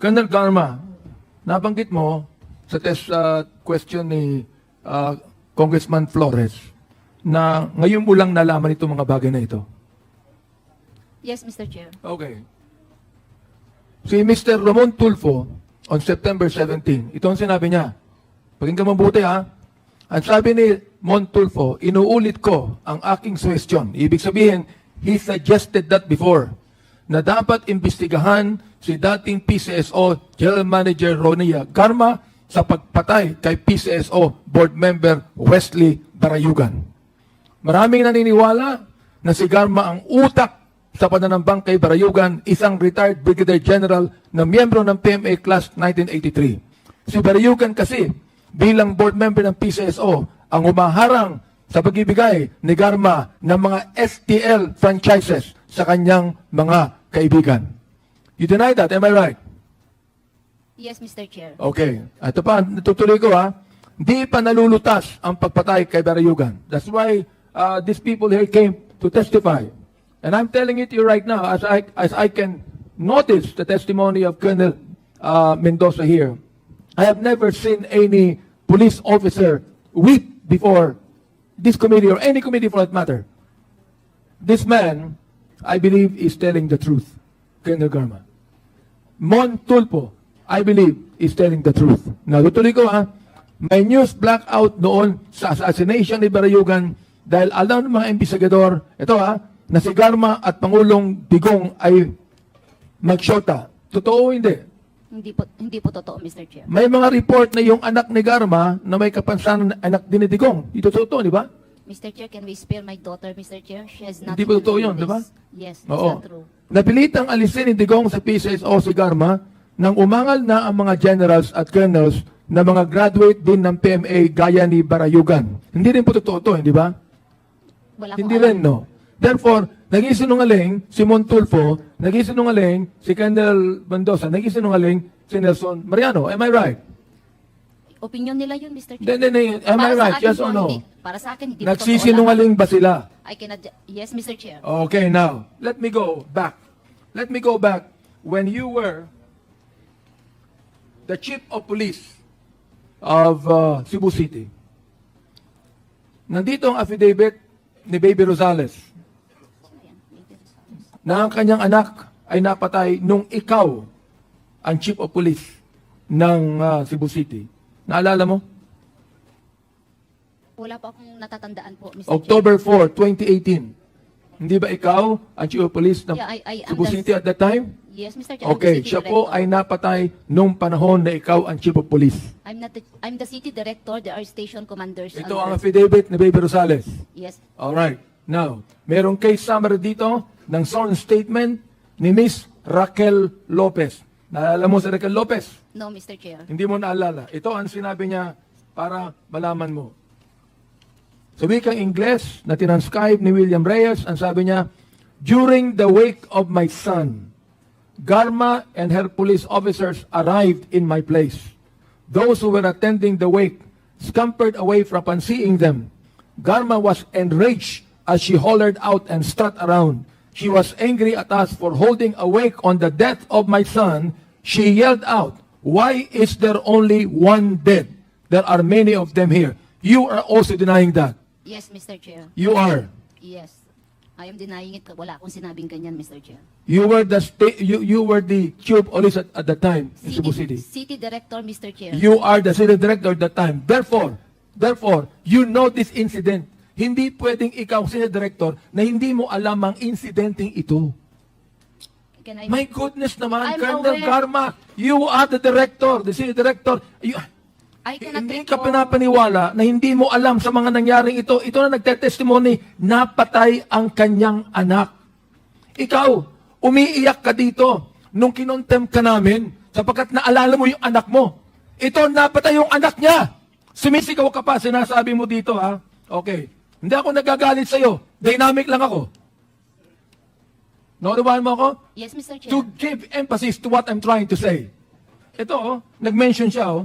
Colonel Garma, nabanggit mo sa test uh, question ni uh, Congressman Flores na ngayon mo lang nalaman itong mga bagay na ito. Yes, Mr. Chair. Okay. Si Mr. Ramon Tulfo on September 17, ito ang sinabi niya. Pakinggan mabuti ha. Ang sabi ni Mon Tulfo, inuulit ko ang aking suggestion. Ibig sabihin, he suggested that before na dapat imbestigahan si dating PCSO General Manager Ronia Garma sa pagpatay kay PCSO Board Member Wesley Barayugan. Maraming naniniwala na si Garma ang utak sa pananambang kay Barayugan, isang retired Brigadier General na miyembro ng PMA Class 1983. Si Barayugan kasi, bilang board member ng PCSO, ang umaharang sa pagbibigay ni Garma ng mga STL franchises sa kanyang mga kaibigan. You deny that, am I right? Yes, Mr. Chair. Okay. Ito pa, natutuloy ko ha. Di pa nalulutas ang pagpatay kay Barayugan. That's why uh, these people here came to testify. And I'm telling it to you right now, as I, as I can notice the testimony of Colonel uh, Mendoza here, I have never seen any police officer weep before this committee or any committee for that matter. This man, I believe, is telling the truth, Colonel Garma. Mon Tulpo, I believe, is telling the truth. Natutuloy ko ha, may news blackout noon sa assassination ni Barayugan dahil alam ng mga investigador, ito ha, na si Garma at Pangulong Digong ay magsyota. Totoo o hindi? Hindi po, hindi po totoo, Mr. Chair. May mga report na yung anak ni Garma na may kapansanan na anak din ni Digong. Ito totoo, di ba? Mr. Chair, can we spare my daughter, Mr. Chair? She has not Hindi ba totoo yun, di ba? Yes, it's Oo. not true. Napilitang alisin ni Digong sa PCSO si Garma nang umangal na ang mga generals at colonels na mga graduate din ng PMA gaya ni Barayugan. Hindi rin po totoo to, hindi ba? Wala Hindi rin, no? Therefore, naging sinungaling si Montulfo, naging sinungaling si Kendall Mendoza, naging sinungaling si Nelson Mariano. Am I right? Opinion nila yun, Mr. Chair. hindi, hindi. Am I Para sa right? akin Yes po, or no? hindi. Para sa akin, hindi Nagsisinungaling ba sila? I cannot, ju- yes, Mr. Chair. Okay, now, let me go back. Let me go back when you were the chief of police of uh, Cebu City. Nandito ang affidavit ni Baby Rosales na ang kanyang anak ay napatay nung ikaw ang chief of police ng uh, Cebu City. Naalala mo? Wala po akong natatandaan po, Mr. October 4, 2018. Hindi ba ikaw ang chief of police ng Yeah, I- I Cebu understand. City at that time? Chair. Yes, Mr. Chair. I'm the Okay, city siya po director. ay napatay nung panahon na ikaw ang chief of police. I'm not the, I'm the city director. There are station commanders. Ito ang under- affidavit ni Baby Rosales. Yes. Alright. Now, merong case summary dito ng sworn statement ni Miss Raquel Lopez. Naalala mo si Raquel Lopez? No, Mr. Chair. Hindi mo naalala. Ito ang sinabi niya para malaman mo. Sa wikang Ingles na tinanscribe ni William Reyes, ang sabi niya, During the wake of my son, Garma and her police officers arrived in my place. Those who were attending the wake scampered away from seeing them. Garma was enraged as she hollered out and strut around. She was angry at us for holding a wake on the death of my son. She yelled out, Why is there only one dead? There are many of them here. You are also denying that. Yes, Mr. Chair. You are. Yes. I am denying it. Wala akong sinabing ganyan, Mr. Chair. You were the sta- you, you were the chief police at, at the time in Cebu City. City Director, Mr. Chair. You are the city director at that time. Therefore, therefore, you know this incident. Hindi pwedeng ikaw, city director, na hindi mo alam ang incidenting ito. Can I, My goodness naman, I'm Colonel aware. Karma, you are the director, the city director. You, I cannot hindi ka pinapaniwala na hindi mo alam sa mga nangyaring ito. Ito na nagte-testimony, napatay ang kanyang anak. Ikaw, umiiyak ka dito nung kinontem ka namin sapagkat naalala mo yung anak mo. Ito, napatay yung anak niya. Sumisigaw ka pa, sinasabi mo dito ha. Okay. Hindi ako nagagalit sa'yo. Dynamic lang ako. Naunawahan mo ako? Yes, Mr. Chair. to give emphasis to what I'm trying to say. Ito, oh, nag-mention siya, oh.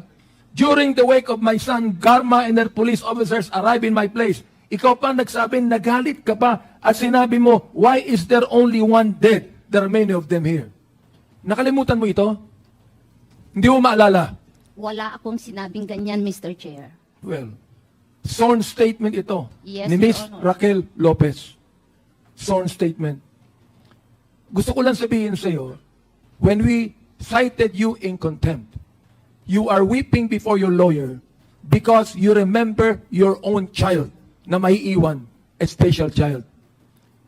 During the wake of my son, Garma and her police officers arrived in my place. Ikaw pa nagsabi, nagalit ka pa at sinabi mo, why is there only one dead? There are many of them here. Nakalimutan mo ito? Hindi mo maalala. Wala akong sinabing ganyan, Mr. Chair. Well, sworn statement ito Yes, ni Your Miss Honor. Raquel Lopez. Sworn statement. Gusto ko lang sabihin sa iyo, when we cited you in contempt, you are weeping before your lawyer because you remember your own child na may iwan, a special child.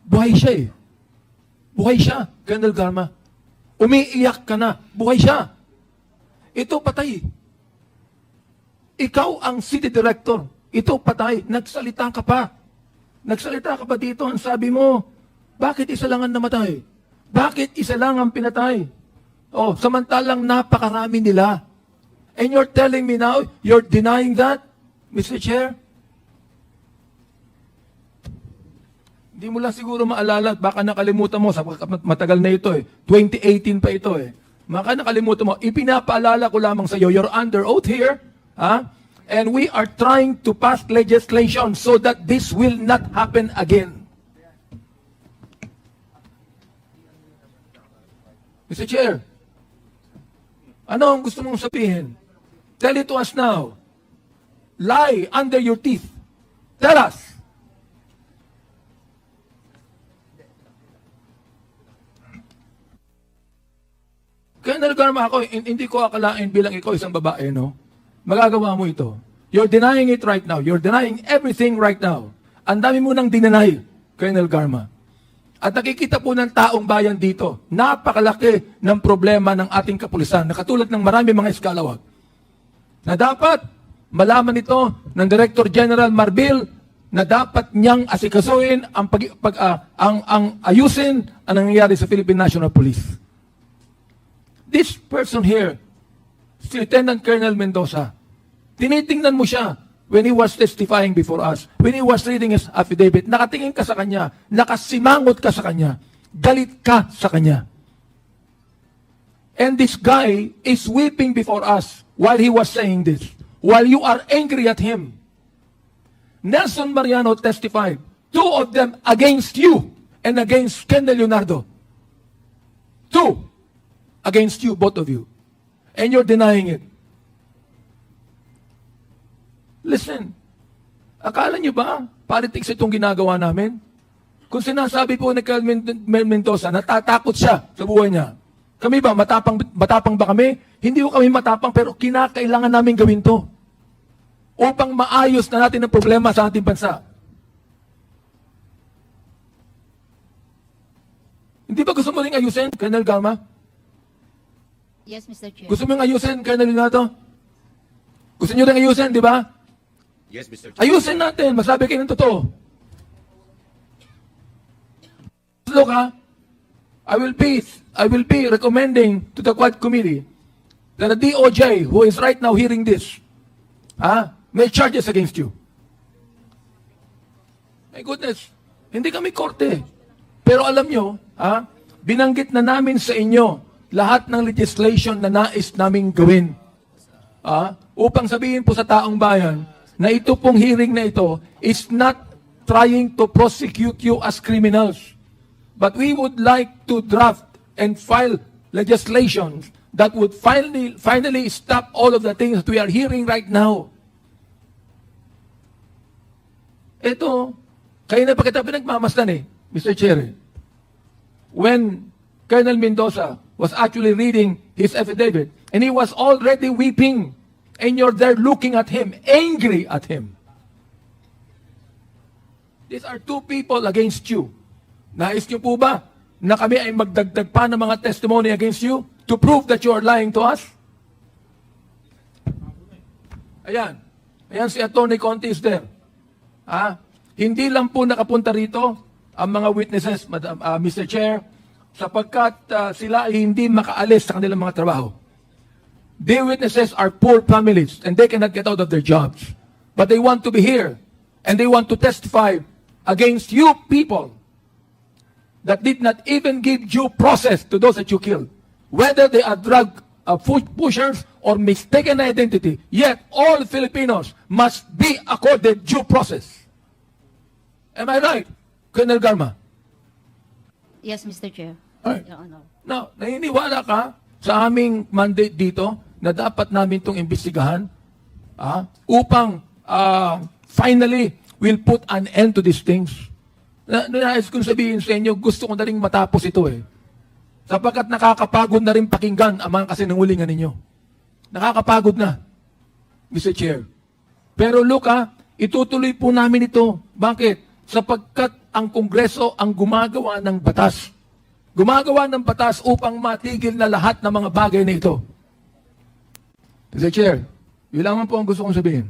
Buhay siya eh. Buhay siya, Colonel Garma. Umiiyak ka na, buhay siya. Ito patay. Ikaw ang city director. Ito patay. Nagsalita ka pa. Nagsalita ka pa dito. Ang sabi mo, bakit isa lang ang namatay? Bakit isa lang ang pinatay? Oh, samantalang napakarami nila. And you're telling me now, you're denying that, Mr. Chair? Hindi mo lang siguro maalala at baka nakalimutan mo, sapagkat matagal na ito eh. 2018 pa ito eh. Baka nakalimutan mo, ipinapaalala ko lamang sa iyo, you're under oath here, ha? And we are trying to pass legislation so that this will not happen again. Mr. Chair, ano ang gusto mong sabihin? Tell it to us now. Lie under your teeth. Tell us. Colonel Garma, ako, hin- hindi ko akalain bilang ikaw isang babae, no? Magagawa mo ito. You're denying it right now. You're denying everything right now. Ang dami mo nang dinenay, Colonel Garma. At nakikita po ng taong bayan dito, napakalaki ng problema ng ating kapulisan, na katulad ng marami mga eskalawag, na dapat malaman ito ng Director General Marbil na dapat niyang asikasuhin ang, pag, pag, ah, ang, ang ayusin ang nangyayari sa Philippine National Police. This person here, si Lieutenant Colonel Mendoza, tinitingnan mo siya when he was testifying before us, when he was reading his affidavit, nakatingin ka sa kanya, nakasimangot ka sa kanya, galit ka sa kanya. And this guy is weeping before us while he was saying this, while you are angry at him. Nelson Mariano testified, two of them against you and against Kendall Leonardo. Two against you, both of you. And you're denying it. Listen, akala niyo ba politics itong ginagawa namin? Kung sinasabi po ni Carl Men- Mel Mendoza, natatakot siya sa buhay niya. Kami ba, matapang, matapang ba kami? Hindi ko kami matapang, pero kinakailangan namin gawin to. Upang maayos na natin ang problema sa ating bansa. Hindi ba gusto mo rin ayusin, Colonel Gama? Yes, Mr. Chair. Gusto mo yung ayusin, Colonel Leonardo? Gusto nyo rin ayusin, di ba? Yes, Mr. Chair. Ayusin natin. Masabi kayo ng totoo. Look, ha? I will be, I will be recommending to the Quad Committee that the DOJ, who is right now hearing this, ha, may charges against you. My goodness, hindi kami korte. Pero alam nyo, ha, binanggit na namin sa inyo lahat ng legislation na nais naming gawin ah, upang sabihin po sa taong bayan na ito pong hearing na ito is not trying to prosecute you as criminals. But we would like to draft and file legislation that would finally, finally stop all of the things that we are hearing right now. Ito, kayo na pa kita eh, Mr. Chair. eh. When Colonel Mendoza was actually reading his affidavit, and he was already weeping, and you're there looking at him, angry at him. These are two people against you. Nais niyo po ba na kami ay magdagdag pa ng mga testimony against you to prove that you are lying to us? Ayan. Ayan si Attorney Conte is there. Ha? Hindi lang po nakapunta rito ang mga witnesses, Madam, ah, Mr. Chair, sapagkat ah, sila ay hindi makaalis sa kanilang mga trabaho. The witnesses are poor families and they cannot get out of their jobs. But they want to be here and they want to testify against you people that did not even give due process to those that you killed. Whether they are drug uh, pushers or mistaken identity, yet all Filipinos must be accorded due process. Am I right, Colonel Garma? Yes, Mr. Chair. Alright. Your Honor. Now, naniniwala ka sa aming mandate dito na dapat namin itong imbestigahan ah, upang ah, finally we'll put an end to these things. Na, nais kong sabihin sa inyo, gusto ko na rin matapos ito eh. Sapagkat nakakapagod na rin pakinggan ang mga kasinungulingan ninyo. Nakakapagod na, Mr. Chair. Pero look ha, itutuloy po namin ito. Bakit? Sapagkat ang Kongreso ang gumagawa ng batas. Gumagawa ng batas upang matigil na lahat ng mga bagay na ito. Mr. Chair, yun lamang po ang gusto kong sabihin.